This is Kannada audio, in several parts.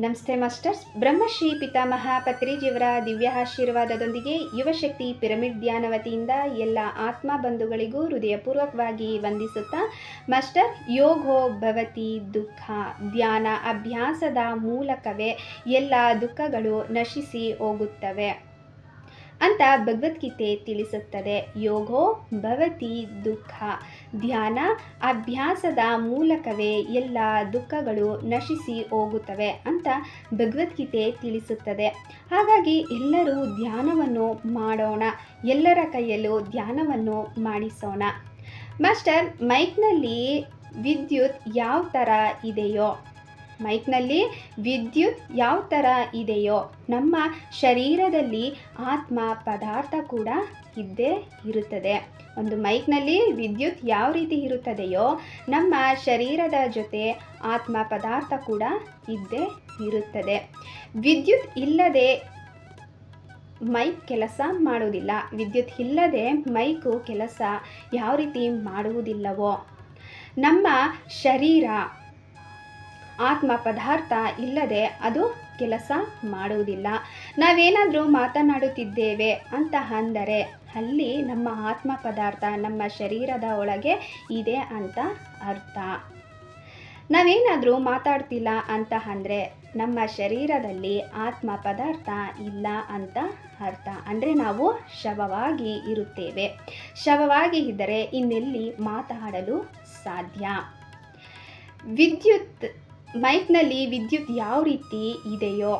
ನಮಸ್ತೆ ಮಾಸ್ಟರ್ಸ್. ಬ್ರಹ್ಮಶ್ರೀ ಪಿತಾಮಹ ಪತ್ರಿಜಿಯವರ ದಿವ್ಯ ಆಶೀರ್ವಾದದೊಂದಿಗೆ ಯುವಶಕ್ತಿ ಪಿರಮಿಡ್ ಧ್ಯಾನ ವತಿಯಿಂದ ಎಲ್ಲ ಆತ್ಮ ಬಂಧುಗಳಿಗೂ ಹೃದಯಪೂರ್ವಕವಾಗಿ ವಂದಿಸುತ್ತಾ ಮಾಸ್ಟರ್ ಯೋಗೋ ಭವತಿ ದುಃಖ ಧ್ಯಾನ ಅಭ್ಯಾಸದ ಮೂಲಕವೇ ಎಲ್ಲ ದುಃಖಗಳು ನಶಿಸಿ ಹೋಗುತ್ತವೆ. ಅಂತ ಭಗವದ್ಗೀತೆ ತಿಳಿಸುತ್ತದೆ. ಯೋಗೋ ಭವತಿ ದುಃಖ. ಧ್ಯಾನ ಅಭ್ಯಾಸದ ಮೂಲಕವೇ ಎಲ್ಲ ದುಃಖಗಳು ನಶಿಸಿ ಹೋಗುತ್ತವೆ ಅಂತ ಭಗವದ್ಗೀತೆ ತಿಳಿಸುತ್ತದೆ. ಹಾಗಾಗಿ ಎಲ್ಲರೂ ಧ್ಯಾನವನ್ನು ಮಾಡೋಣ. ಎಲ್ಲರ ಕೈಯಲ್ಲೂ ಧ್ಯಾನವನ್ನು ಮಾಡಿಸೋಣ. ಮಾಸ್ಟರ್, ಮೈಕ್ನಲ್ಲಿ ವಿದ್ಯುತ್ ಯಾವ ಥರ ಇದೆಯೋ? ಮೈಕ್ನಲ್ಲಿ ವಿದ್ಯುತ್ ಯಾವ ಥರ ಇದೆಯೋ ನಮ್ಮ ಶರೀರದಲ್ಲಿ ಆತ್ಮ ಪದಾರ್ಥ ಕೂಡ ಇದ್ದೇ ಇರುತ್ತದೆ. ಒಂದು ಮೈಕ್ನಲ್ಲಿ ವಿದ್ಯುತ್ ಯಾವ ರೀತಿ ಇರುತ್ತದೆಯೋ ನಮ್ಮ ಶರೀರದ ಜೊತೆ ಆತ್ಮ ಪದಾರ್ಥ ಕೂಡ ಇದ್ದೇ ಇರುತ್ತದೆ. ವಿದ್ಯುತ್ ಇಲ್ಲದೆ ಮೈಕ್ ಕೆಲಸ ಮಾಡುವುದಿಲ್ಲ. ವಿದ್ಯುತ್ ಇಲ್ಲದೆ ಮೈಕು ಕೆಲಸ ಯಾವ ರೀತಿ ಮಾಡುವುದಿಲ್ಲವೋ ನಮ್ಮ ಶರೀರ ಆತ್ಮ ಪದಾರ್ಥ ಇಲ್ಲದೆ ಅದು ಕೆಲಸ ಮಾಡುವುದಿಲ್ಲ. ನಾವೇನಾದರೂ ಮಾತನಾಡುತ್ತಿದ್ದೇವೆ ಅಂತ ಅಂದರೆ ಅಲ್ಲಿ ನಮ್ಮ ಆತ್ಮ ಪದಾರ್ಥ ನಮ್ಮ ಶರೀರದ ಒಳಗೆ ಇದೆ ಅಂತ ಅರ್ಥ. ನಾವೇನಾದರೂ ಮಾತಾಡ್ತಿಲ್ಲ ಅಂತ ಅಂದರೆ ನಮ್ಮ ಶರೀರದಲ್ಲಿ ಆತ್ಮ ಪದಾರ್ಥ ಇಲ್ಲ ಅಂತ ಅರ್ಥ. ಅಂದರೆ ನಾವು ಶವವಾಗಿ ಇರುತ್ತೇವೆ. ಶವವಾಗಿ ಇದ್ದರೆ ಇನ್ನೆಲ್ಲಿ ಮಾತಾಡಲು ಸಾಧ್ಯ? ವಿದ್ಯುತ್ ಮೈಕ್ನಲ್ಲಿ ವಿದ್ಯುತ್ ಯಾವ ರೀತಿ ಇದೆಯೋ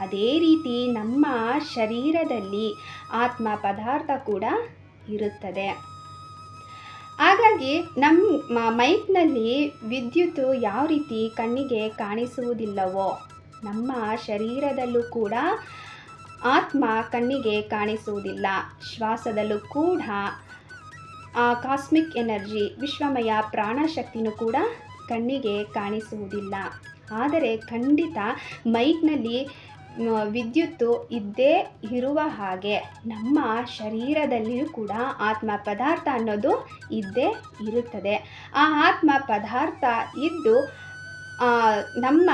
ಅದೇ ರೀತಿ ನಮ್ಮ ಶರೀರದಲ್ಲಿ ಆತ್ಮ ಪದಾರ್ಥ ಕೂಡ ಇರುತ್ತದೆ. ಹಾಗಾಗಿ ನಮ್ಮ ಮೈಕ್ನಲ್ಲಿ ವಿದ್ಯುತ್ ಯಾವ ರೀತಿ ಕಣ್ಣಿಗೆ ಕಾಣಿಸುವುದಿಲ್ಲವೋ ನಮ್ಮ ಶರೀರದಲ್ಲೂ ಕೂಡ ಆತ್ಮ ಕಣ್ಣಿಗೆ ಕಾಣಿಸುವುದಿಲ್ಲ. ಶ್ವಾಸದಲ್ಲೂ ಕೂಡ ಆ ಕಾಸ್ಮಿಕ್ ಎನರ್ಜಿ ವಿಶ್ವಮಯ ಪ್ರಾಣಶಕ್ತಿನೂ ಕೂಡ ಕಣ್ಣಿಗೆ ಕಾಣಿಸುವುದಿಲ್ಲ. ಆದರೆ ಖಂಡಿತ ಮೈಕ್ನಲ್ಲಿ ವಿದ್ಯುತ್ತು ಇದ್ದೇ ಇರುವ ಹಾಗೆ ನಮ್ಮ ಶರೀರದಲ್ಲಿಯೂ ಕೂಡ ಆತ್ಮ ಪದಾರ್ಥ ಅನ್ನೋದು ಇದ್ದೇ ಇರುತ್ತದೆ. ಆ ಆತ್ಮ ಪದಾರ್ಥ ಇದ್ದು ನಮ್ಮ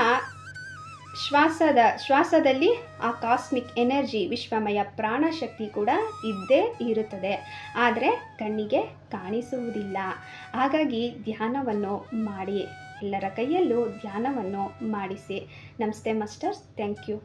ಶ್ವಾಸದ, ಶ್ವಾಸದಲ್ಲಿ ಆ ಕಾಸ್ಮಿಕ್ ಎನರ್ಜಿ ವಿಶ್ವಮಯ ಪ್ರಾಣಶಕ್ತಿ ಕೂಡ ಇದ್ದೇ ಇರುತ್ತದೆ. ಆದರೆ ಕಣ್ಣಿಗೆ ಕಾಣಿಸುವುದಿಲ್ಲ. ಹಾಗಾಗಿ ಧ್ಯಾನವನ್ನು ಮಾಡಿ. ಎಲ್ಲರ ಕೈಯಲ್ಲೂ ಧ್ಯಾನವನ್ನು ಮಾಡಿಸಿ. ನಮಸ್ತೆ ಮಾಸ್ಟರ್ಸ್. Thank you.